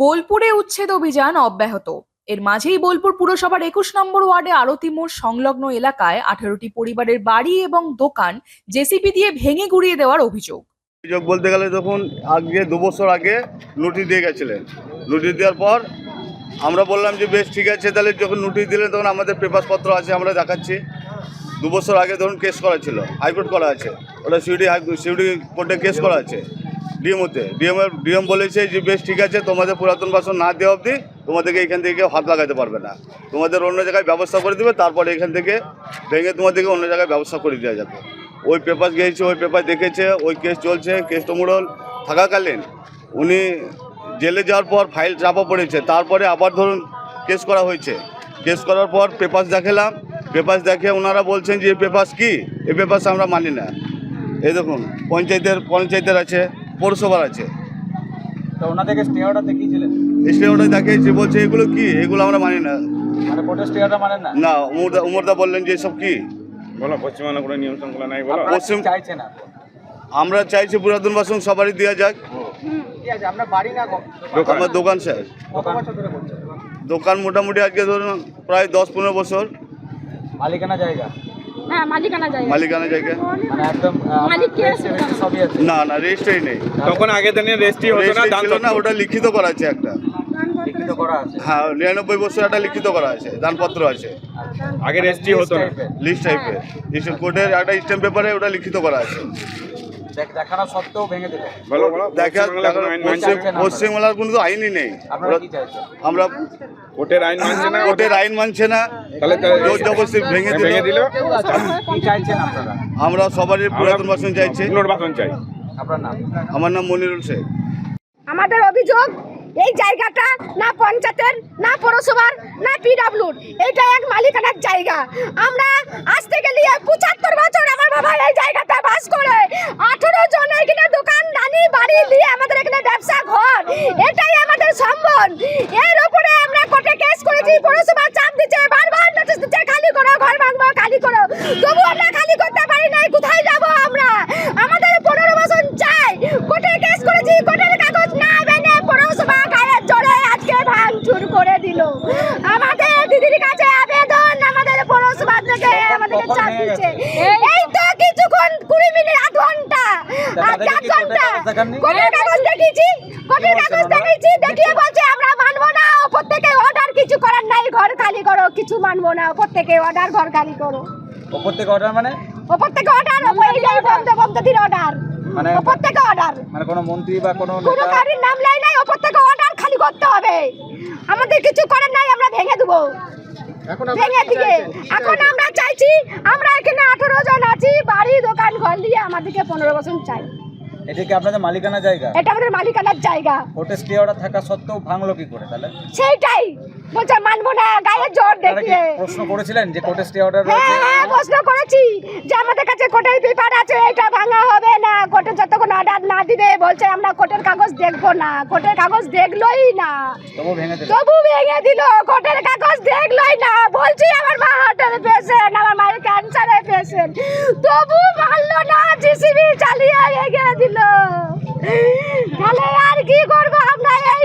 বোলপুরে উচ্ছেদ অভিযান অব্যাহত। এর মাঝেই বোলপুর পুরসভার একুশ নম্বর ওয়ার্ডে আরতি মোড় সংলগ্ন এলাকায় আঠারোটি পরিবারের বাড়ি এবং দোকান জেসিপি দিয়ে ভেঙে গুড়িয়ে দেওয়ার অভিযোগ। অভিযোগ বলতে গেলে তখন আগে দু বছর আগে নোটিশ দিয়ে গেছিলেন। নোটিশ দেওয়ার পর আমরা বললাম যে, বেশ, ঠিক আছে, তাহলে যখন নোটিশ দিলেন তখন আমাদের পেপারপত্র আছে, আমরা দেখাচ্ছি। দু বছর আগে ধরুন কেস করা ছিল, হাইকোর্ট করা আছে, ওটা সিউডি সিউডি কোর্টে কেস করা আছে। ডিএমওতে ডিএম ডিএম বলেছে যে, বেশ, ঠিক আছে, তোমাদের পুরাতন বাসন না দেওয়া অবধি তোমাদেরকে এখান থেকে হাত লাগাতে পারবে না। তোমাদের অন্য জায়গায় ব্যবস্থা করে দেবে, তারপরে এখান থেকে ভেঙে তোমাদেরকে অন্য জায়গায় ব্যবস্থা করে দেওয়া যাবে। ওই পেপার গিয়েছে, ওই পেপার দেখেছে, ওই কেস চলছে। কেস তমুড়ল থাকাকালীন। উনি জেলে যাওয়ার পর ফাইল চাপা পড়েছে, তারপরে আবার ধরুন কেস করা হয়েছে। কেস করার পর পেপার দেখালাম। পেপার দেখে ওনারা বলছেন যে, এই পেপার কী? এই পেপার আমরা মানি না। এই দেখুন, পঞ্চায়েতের পঞ্চায়েতের আছে। পৌরসভার আছে। তো ওনাদেরকে স্টে অর্ডার দেখিয়েছিলেন? স্টে অর্ডার দেখিয়েছে বলছে এগুলো কি? এগুলো আমরা মানি না। মানে কোর্টে স্টে অর্ডার মানেন না? না উমরদা উমরদা বললেন যে কি? বলো পশ্চিমবঙ্গে কোনো নিয়ম শৃঙ্খলা নাই বলো। পশ্চিম- কি চাইছেন না। আমরা চাইছি পুরাতন বাসন সবারই দেওয়া যাক। ঠিক আছে আপনার বাড়ি না দোকান। আমার দোকান স্যার। দোকান মোটামুটি আজকে ধরুন প্রায় দশ পনেরো বছর। মালিকানা জায়গা? হ্যাঁ মালিকানা যায় মালিকানা জায়গায় মানে একদম মালিক কে সবই আছে। না না রেজিস্ট্রি নেই। তখন আগে দিনে রেস্টি হতো না রেজিস্ট্রি দান না ওটা লিখিত করা আছে একটা। লিখিত করা আছে। হ্যাঁ নিরানব্বই বছর একটা লিখিত করা আছে দানপত্র আছে। আগে রেস্টি হতো না। লিস্ট টাইপের কোর্টের একটা স্ট্যাম্প পেপারে ওটা লিখিত করা আছে। দেখানো সত্ত্বেও ভেঙে দিল দেখা পশ্চিমবাংলার কোনো তো আইনই নেই। আমরা কোর্টের আইন মানছে না? কোর্টের আইন মানছে না। তাহলে জোর জবরদস্তি ভেঙে দিল। ভেঙে দিল? চাইছেন আপনারা? আমরা সবারই পুরাতন বাসন চাইছি। বাসন চাই। আপনার নাম? আমার নাম মনিরুল শেখ। আমাদের অভিযোগ এই জায়গাটা না পঞ্চায়েতের না পৌরসভার না পিডাব্লিউর এটা এক মালিকানার জায়গা। আমরা আজ থেকে নিয়ে পঁচাত্তর বছর আমার বাবা এই জায়গাতে বাস করে আঠেরো জন এখানে দোকান দানি বাড়ি নিয়ে আমাদের এখানে ব্যবসা ঘর এটাই আমাদের সম্বল এর উপরে আমরা কোর্টে কেস করেছি পৌরসভা চাপ দিচ্ছে বারবার নোটিশ দিচ্ছে খালি করো ঘর ভাঙবো খালি করো। তবু আমরা খালি করতে পারি নাই কোথায় যাব আমরা? আমাদের পনেরো বছর চাই। কোর্টে কেস করেছি কোর্টের কাগজ না বেনে পৌরসভা গায়ের জোরে আজকে ভাঙচুর করে দিল। আমাদের দিদির কাছে আবেদন আমাদের পৌরসভা থেকে আমাদেরকে চাপ দিচ্ছে। এই তো কিছুক্ষণ কুড়ি মিনিট কাগজ দেখিয়েছি কাগজ দেখিয়েছি দেখিয়ে বলছে আমরা মানবো না ওপর থেকে অর্ডার কিছু করার নাই ঘর খালি করো কিছু মানবো না ওপর থেকে অর্ডার ঘর খালি করো। ওপর থেকে অর্ডার মানে? ওপর থেকে অর্ডার এই যে বন্ধ বন্ধ দিন অর্ডার মানে ওপর থেকে অর্ডার মানে কোনো মন্ত্রী বা কোনো কোনো নেতা গাড়ির নাম লাই নাই ওপর থেকে অর্ডার খালি করতে হবে। আমাদের কিছু করার নাই আমরা ভেঙে দেবো। ভেঙে দিয়ে এখন আমরা চাইছি আমরা এখানে আঠারো জন আছি বাড়ি দোকান ঘর দিয়ে আমাদেরকে পনেরো বছর চাই। এটা কি আপনাদের মালিকানা জায়গা? এটা আমাদের মালিকানার জায়গা। কোর্টে স্টে অর্ডার থাকা সত্ত্বেও ভাঙলো কি করে তাহলে? সেইটাই। বলছে মানবো না গায়ে জোর আপনারা দেখিয়ে। প্রশ্ন করেছিলেন যে কোর্টে স্টে অর্ডার হ্যাঁ হ্যাঁ প্রশ্ন করেছি যে আমাদের কাছে কোর্টের পেপার আছে এটা ভাঙা অর্ডার না দিবে বলছে আমরা কোর্টের কাগজ দেখব না। কোর্টের কাগজ দেখলোই না। তবু ভেঙে দিল। কোর্টের কাগজ দেখলোই না। বলছি আমার মা হার্টের পেশেন্ট আমার মায়ের ক্যান্সারের পেশেন্ট তবু মানলো না জিসিবি চালিয়ে ভেঙে দিল। তাহলে আর কি করব আমরা? এই